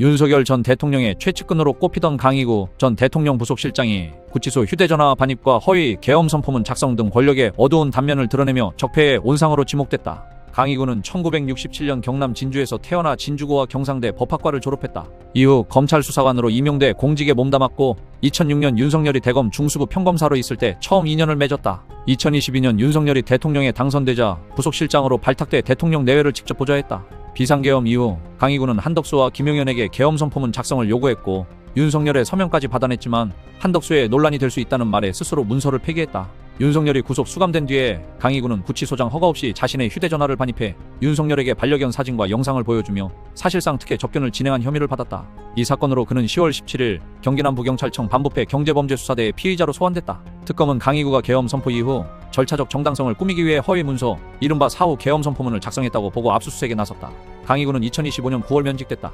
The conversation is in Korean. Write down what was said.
윤석열 전 대통령의 최측근으로 꼽히던 강희구 전 대통령 부속실장이 구치소 휴대전화 반입과 허위 계엄 선포문 작성 등 권력의 어두운 단면을 드러내며 적폐의 온상으로 지목됐다. 강희구는 1967년 경남 진주에서 태어나 진주고와 경상대 법학과를 졸업했다. 이후 검찰 수사관으로 임용돼 공직에 몸담았고 2006년 윤석열이 대검 중수부 평검사로 있을 때 처음 인연을 맺었다. 2022년 윤석열이 대통령에 당선되자 부속실장으로 발탁돼 대통령 내외를 직접 보좌했다. 비상계엄 이후 강희구는 한덕수와 김용현에게 계엄 선포문 작성을 요구했고 윤석열의 서명까지 받아냈지만 한덕수의 논란이 될 수 있다는 말에 스스로 문서를 폐기했다. 윤석열이 구속 수감된 뒤에 강희구는 구치소장 허가 없이 자신의 휴대전화를 반입해 윤석열에게 반려견 사진과 영상을 보여주며 사실상 특혜 접견을 진행한 혐의를 받았다. 이 사건으로 그는 10월 17일 경기남부경찰청 반부패 경제범죄수사대에 피의자로 소환됐다. 특검은 강희구가 계엄 선포 이후 절차적 정당성을 꾸미기 위해 허위 문서, 이른바 사후 계엄 선포문을 작성했다고 보고 압수수색에 나섰다. 강희구는 2025년 9월 면직됐다.